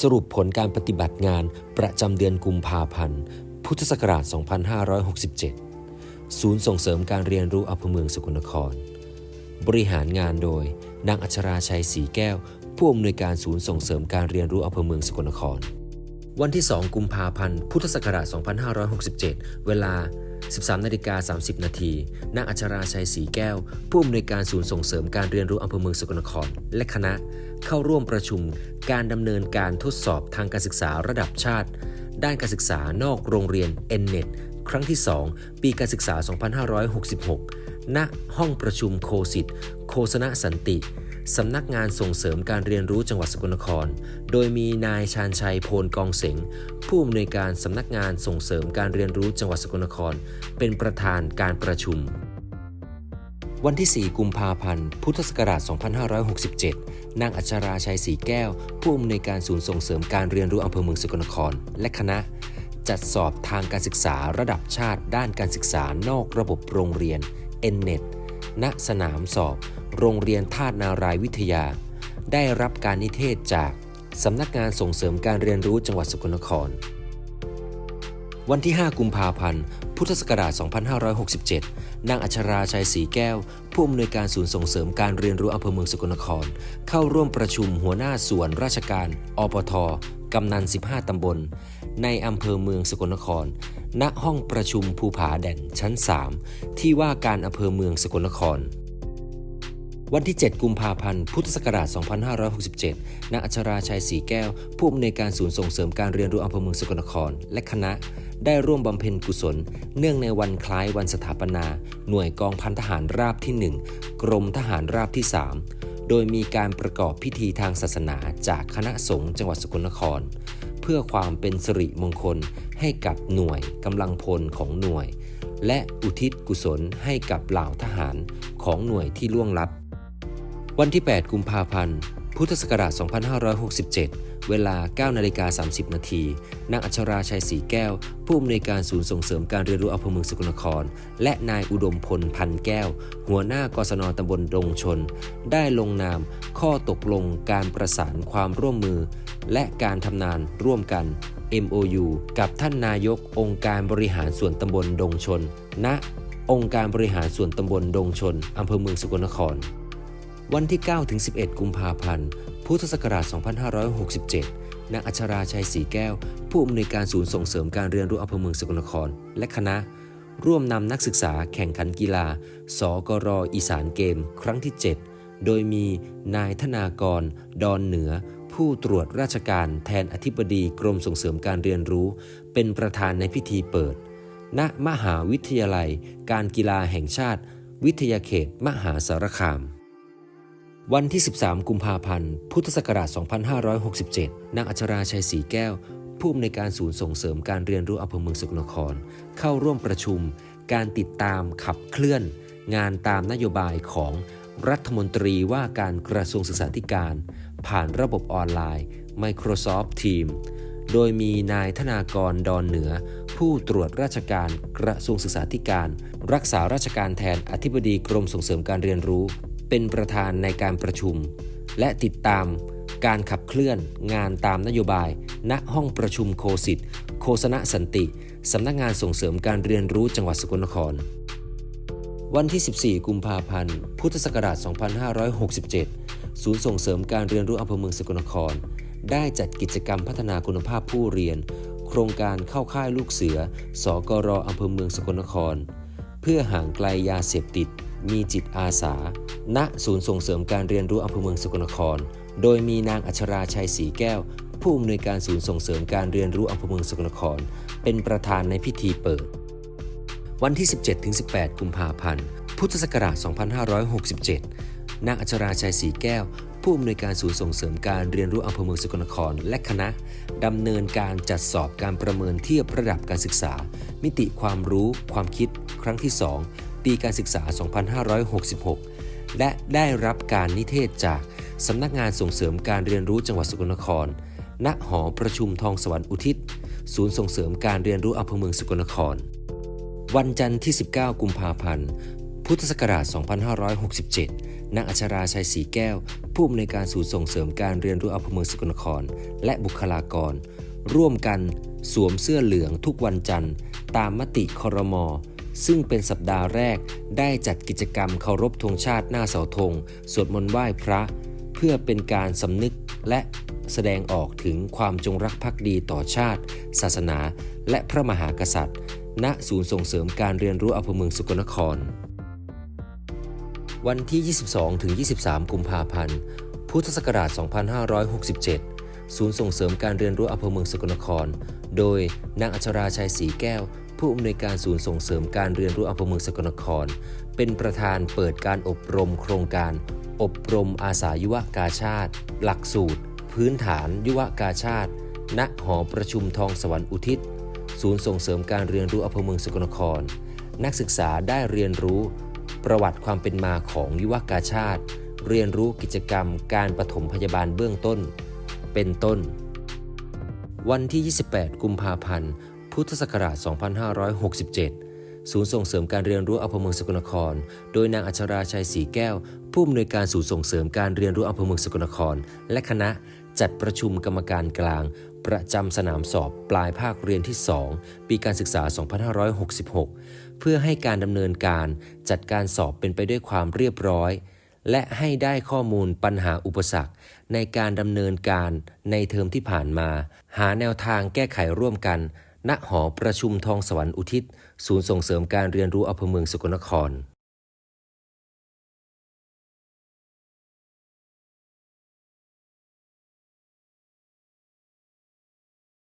สรุปผลการปฏิบัติงานประจำเดือนกุมภาพันธ์ พุทธศักราช 2567 ศูนย์ส่งเสริมการเรียนรู้อำเภอเมืองสกลนคร บริหารงานโดย นางอัชราชัยศรีแก้ว ผู้อำนวยการศูนย์ส่งเสริมการเรียนรู้อำเภอเมืองสกลนคร วันที่ 2 กุมภาพันธ์ พุทธศักราช 2567 เวลา 13นาฬิกา30 นาทีนางอัชราชัยศรีแก้ว ผู้อำนวยการศูนย์ส่งเสริมการเรียนรู้อำเภอเมืองสกลนคร และคณะเข้าร่วมประชุมการดำเนินการทดสอบทางการศึกษาระดับชาติ ด้านการศึกษานอกโรงเรียน n n e t ครั้งที่ 2 ปีการศึกษา 2566 ณ ห้องประชุมโคสิตโคสนะสันติ สำนักงานส่งเสริมการเรียนรู้จังหวัดสกลนคร โดยมีนายชาญชัยโพลกองเสงผู้อำนวยการสำนักงานส่งเสริมการเรียนรู้จังหวัดสกลนคร เป็นประธานการประชุม วันที่ 4 กุมภาพันธ์ พุทธศักราช 2567 นางอัชราชัยศรีแก้ว ผู้อำนวยการศูนย์ส่งเสริมการเรียนรู้อำเภอเมืองสกลนคร และคณะ จัดสอบทางการศึกษาระดับชาติด้านการศึกษานอกระบบโรงเรียน n n e t ณสนามสอบ โรงเรียนธาตุนารายวิทยา ได้รับการนิเทศจากสำนักงานส่งเสริมการเรียนรู้จังหวัดสกลนคร วันที่ 5 กุมภาพันธ์ พุทธศักราช 2567 นางอัชราชัยศรีแก้ว ผู้อำนวยการศูนย์ส่งเสริมการเรียนรู้อำเภอเมืองสกลนคร เข้าร่วมประชุมหัวหน้าส่วนราชการ อปทกำนัน 15 ตำบล ในอำเภอเมืองสกลนคร ณ ห้องประชุมภูผาแด่นชั้น 3 ที่ว่าการอำเภอเมืองสกลนคร วันที่ 7 กุมภาพันธ์ พุทธศักราช 2567นางอัชราชัยศรีแก้ว ผู้อำนวยการศูนย์ส่งเสริมการเรียนรู้อำเภอเมืองสกลนคร และคณะ ได้ร่วมบำเพ็ญกุศล เนื่องในวันคล้ายวันสถาปนา หน่วยกองพันทหารราบที่ 1 กรมทหารราบที่ 3 โดยมีการประกอบพิธีทางศาสนาจากคณะสงฆ์จังหวัดสกลนคร เพื่อความเป็นสิริมงคลให้กับหน่วยกำลังพลของหน่วย และอุทิศกุศลให้กับเหล่าทหารของหน่วยที่ล่วงลับ วันที่ 8 กุมภาพันธ์ พุทธศักราช 2567 เวลา 9 นาฬิกา 30 นาทีนางอัชราชัยศรีแก้ว ผู้อำนวยการศูนย์ส่งเสริมการเรียนรู้อำเภอเมืองสกลนคร และนายอุดมพลพันแก้ว หัวหน้ากศนตำบลดงชน ได้ลงนามข้อตกลงการประสานความร่วมมือ และการทำงานร่วมกัน MOU กับท่านนายกองค์การบริหารส่วนตำบลดงชน ณ องค์การบริหารส่วนตำบลดงชนอำเภอเมืองสกลนคร วันที่ 9 ถึง 11 กุมภาพันธ์ พุทธศักราช 2567 นางอัชราชัยศรีแก้ว ผู้อำนวยการศูนย์ส่งเสริมการเรียนรู้อำเภอเมืองสกลนคร และคณะ ร่วมนำนักศึกษาแข่งขันกีฬา สกรอีสานเกม ครั้งที่ 7 โดยมีนายธนากร ดอนเหนือ ผู้ตรวจราชการแทนอธิบดีกรมส่งเสริมการเรียนรู้ เป็นประธานในพิธีเปิด ณ มหาวิทยาลัย การกีฬาแห่งชาติ วิทยาเขต มหาสารคาม วันที่ 13 กุมภาพันธ์ พุทธศักราช 2567 นางอัชราชัยศรีแก้ว ผู้อำนวยการศูนย์ส่งเสริมการเรียนรู้อำเภอเมืองสกลนคร เข้าร่วมประชุม การติดตามขับเคลื่อน งานตามนโยบายของรัฐมนตรีว่าการกระทรวงศึกษาธิการ ผ่านระบบออนไลน์ Microsoft Teams โดยมีนายธนากรดอนเหนือ ผู้ตรวจราชการกระทรวงศึกษาธิการ รักษาราชการแทนอธิบดีกรมส่งเสริมการเรียนรู้ เป็นประธานในการประชุม และติดตามการขับเคลื่อนงานตามนโยบาย ณห้องประชุมโคสิตโคสนสันติ สำนักงานส่งเสริมการเรียนรู้จังหวัดสกลนคร วันที่ 14 กุมภาพันธ์ พุทธศักราช 2567 ศูนย์ส่งเสริมการเรียนรู้อำเภอเมืองสกลนคร ได้จัดกิจกรรมพัฒนาคุณภาพผู้เรียน โครงการเข้าค่ายลูกเสือ สกรอำเภอเมืองสกลนคร เพื่อห่างไกลยาเสพติด มีจิตอาสา ณ ศูนย์ส่งเสริมการเรียนรู้อำเภอเมืองสกลนคร โดยมีนางอัชราชัยศรีแก้ว ผู้อำนวยการศูนย์ส่งเสริมการเรียนรู้อำเภอเมืองสกลนคร เป็นประธานในพิธีเปิด วันที่ 17-18 กุมภาพันธ์ พุทธศักราช 2567 นางอัชราชัยศรีแก้ว ผู้อำนวยการศูนย์ส่งเสริมการเรียนรู้อำเภอเมืองสกลนคร และคณะดำเนินการจัดสอบการประเมินเทียบระดับการศึกษา มิติความรู้ ความคิด ครั้งที่ 2 ปีการศึกษา 2566 และได้รับการนิเทศจากสำนักงานส่งเสริมการเรียนรู้จังหวัดสกลนคร ณ หอประชุมทองสวรรค์อุทิศ ศูนย์ส่งเสริมการเรียนรู้อำเภอเมืองสกลนคร วันจันทร์ที่ 19 กุมภาพันธ์ พุทธศักราช 2567 นางอัชราชัยศรีแก้ว ผู้อำนวยการศูนย์ส่งเสริมการเรียนรู้อำเภอเมืองสกลนคร และบุคลากร ร่วมกันสวมเสื้อเหลืองทุกวันจันทร์ ตามมติคอรมอ ซึ่งเป็นสัปดาห์แรกได้จัดกิจกรรมเคารพธงชาติหน้าเสาธงสวดมนต์ไหว้พระ เพื่อเป็นการสำนึกและแสดงออกถึงความจงรักภักดีต่อชาติ ศาสนา และพระมหากษัตริย์ ณศูนย์ส่งเสริมการเรียนรู้อำเภอเมืองสกลนคร วันที่ 22 ถึง 23 กุมภาพันธ์ พุทธศักราช 2567 ศูนย์ส่งเสริมการเรียนรู้อำเภอเมืองสกลนคร โดยนางอัชราชัยศรีแก้ว ผู้อำนวยการศูนย์ส่งเสริมการเรียนรู้อำเภอเมืองสกลนคร เป็นประธานเปิดการอบรมโครงการ อบรมอาสายุวกาชาติ หลักสูตร พื้นฐานยุวกาชาติ ณหอประชุมทองสวรรค์อุทิศ ศูนย์ส่งเสริมการเรียนรู้อำเภอเมืองสกลนคร นักศึกษาได้เรียนรู้ ประวัติความเป็นมาของยุวกาชาติ เรียนรู้กิจกรรม การปฐมพยาบาลเบื้องต้น เป็นต้น วันที่ 28 กุมภาพันธ์ พุทธศักราช 2567 ศูนย์ส่งเสริมการเรียนรู้อำเภอเมืองสกลนคร โดยนางอัชราชัยศรีแก้ว ผู้อำนวยการศูนย์ส่งเสริมการเรียนรู้อำเภอเมืองสกลนคร และคณะจัดประชุมกรรมการกลาง ประจำสนามสอบปลายภาคเรียนที่ 2 ปีการศึกษา 2566 เพื่อให้การดำเนินการจัดการสอบเป็นไปด้วยความเรียบร้อย และให้ได้ข้อมูลปัญหาอุปสรรค ในการดำเนินการในเทอมที่ผ่านมา หาแนวทางแก้ไขร่วมกัน ณหอประชุมทองสวรรค์อุทิศ ศูนย์ส่งเสริมการเรียนรู้อำเภอเมืองสกลนคร